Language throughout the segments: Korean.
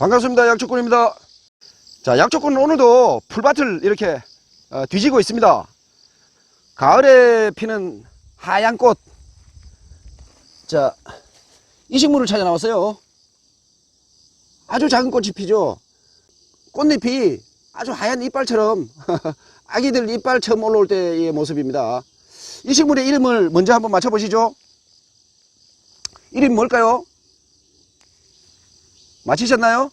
반갑습니다. 약초꾼입니다. 자, 약초꾼은 오늘도 풀밭을 이렇게 어, 뒤지고 있습니다. 가을에 피는 하얀 꽃. 자, 이 식물을 찾아 나왔어요. 아주 작은 꽃이 피죠. 꽃잎이 아주 하얀 이빨처럼 아기들 이빨 처음 올라올 때의 모습입니다. 이 식물의 이름을 먼저 한번 맞춰보시죠. 이름이 뭘까요? 맞히셨나요?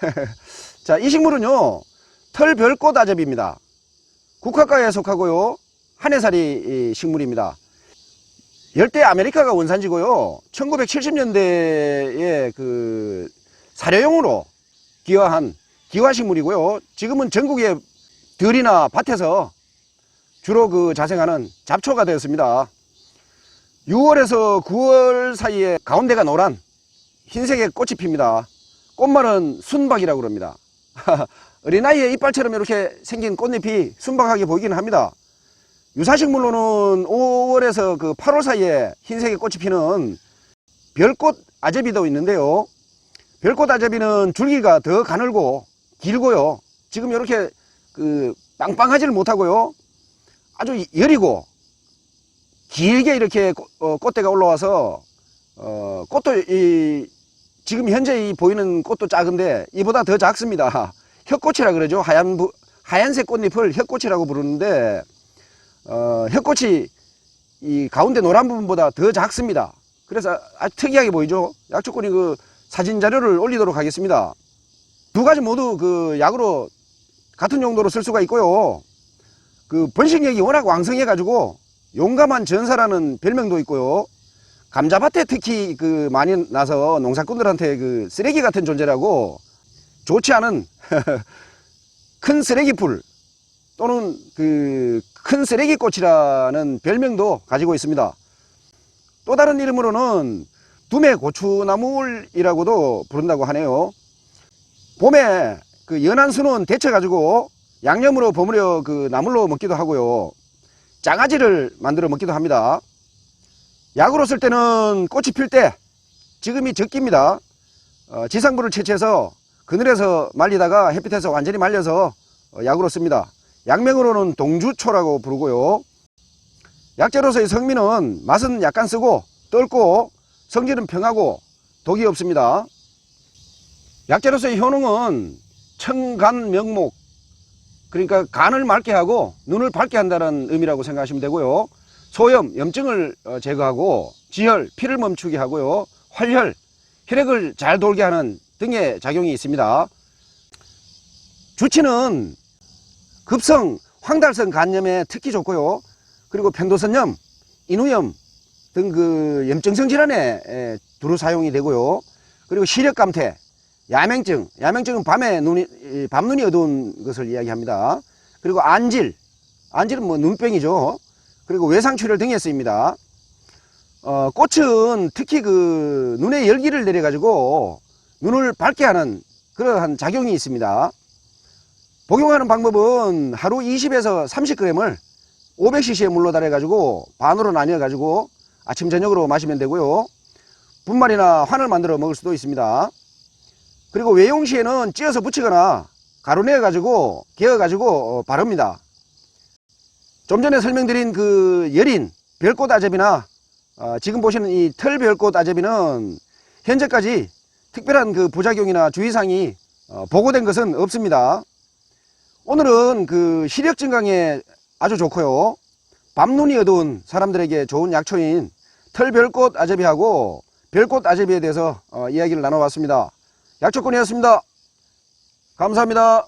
자, 이 식물은요, 털별꽃 아접입니다. 국화과에 속하고요, 한해살이 이 식물입니다. 열대 아메리카가 원산지고요, 1970년대에 그 사료용으로 기화한 기화식물이고요, 지금은 전국의 들이나 밭에서 주로 그 자생하는 잡초가 되었습니다. 6월에서 9월 사이에 가운데가 노란 흰색의 꽃이 핍니다. 꽃말은 순박이라고 그럽니다. 어린아이의 이빨처럼 이렇게 생긴 꽃잎이 순박하게 보이기는 합니다. 유사식물로는 5월에서 그 8월 사이에 흰색의 꽃이 피는 별꽃 아제비도 있는데요. 별꽃 아제비는 줄기가 더 가늘고 길고요. 지금 이렇게 그 빵빵하지를 못하고요. 아주 여리고 길게 이렇게 꽃- 어, 꽃대가 올라와서 어, 꽃도 이 지금 현재 이 보이는 꽃도 작은데 이보다 더 작습니다. 혀꽃이라 그러죠. 하얀 부, 하얀색 꽃잎을 혀꽃이라고 부르는데 어, 혀꽃이 이 가운데 노란 부분보다 더 작습니다. 그래서 아주 특이하게 보이죠. 약초꾼이 그 사진 자료를 올리도록 하겠습니다. 두 가지 모두 그 약으로 같은 용도로 쓸 수가 있고요. 그 번식력이 워낙 왕성해 가지고 용감한 전사라는 별명도 있고요. 감자밭에 특히 그 많이 나서 농사꾼들한테 그 쓰레기 같은 존재라고 좋지 않은 큰 쓰레기풀 또는 그 큰 쓰레기꽃이라는 별명도 가지고 있습니다. 또 다른 이름으로는 두메 고추나물이라고도 부른다고 하네요. 봄에 그 연한 순은 데쳐 가지고 양념으로 버무려 그 나물로 먹기도 하고요. 장아지를 만들어 먹기도 합니다. 약으로 쓸 때는 꽃이 필 때 지금이 적기입니다. 어, 지상부를 채취해서 그늘에서 말리다가 햇빛에서 완전히 말려서 어, 약으로 씁니다. 약명으로는 동주초라고 부르고요. 약재로서의 성미는 맛은 약간 쓰고 떫고 성질은 평하고 독이 없습니다. 약재로서의 효능은 청간 명목 그러니까 간을 맑게 하고 눈을 밝게 한다는 의미라고 생각하시면 되고요. 소염, 염증을 어, 제거하고 지혈, 피를 멈추게 하고요. 활혈, 혈액을 잘 돌게 하는 등의 작용이 있습니다. 주치는 급성, 황달성 간염에 특히 좋고요. 그리고 편도선염, 인후염 등 그 염증성 질환에 에, 두루 사용이 되고요. 그리고 시력 감퇴, 야맹증, 야맹증은 밤에 눈이 이, 밤눈이 어두운 것을 이야기합니다. 그리고 안질, 안질은 뭐 눈병이죠. 그리고 외상출혈 등에 쓰입니다. 어, 꽃은 특히 그 눈에 열기를 내려 가지고 눈을 밝게 하는 그러한 작용이 있습니다. 복용하는 방법은 하루 20에서 30g을 500cc의 물로 달여 가지고 반으로 나뉘어 가지고 아침 저녁으로 마시면 되고요. 분말이나 환을 만들어 먹을 수도 있습니다. 그리고 외용 시에는 찧어서 붙이거나 가루 내어 가지고 개어 가지고 바릅니다. 좀 전에 설명드린 그 여린 별꽃 아제비나 어, 지금 보시는 이 털별꽃 아제비는 현재까지 특별한 그 부작용이나 주의사항이 어, 보고된 것은 없습니다. 오늘은 그 시력 증강에 아주 좋고요. 밤눈이 어두운 사람들에게 좋은 약초인 털별꽃 아제비하고 별꽃 아제비에 대해서 어, 이야기를 나눠봤습니다. 약초꾼이었습니다. 감사합니다.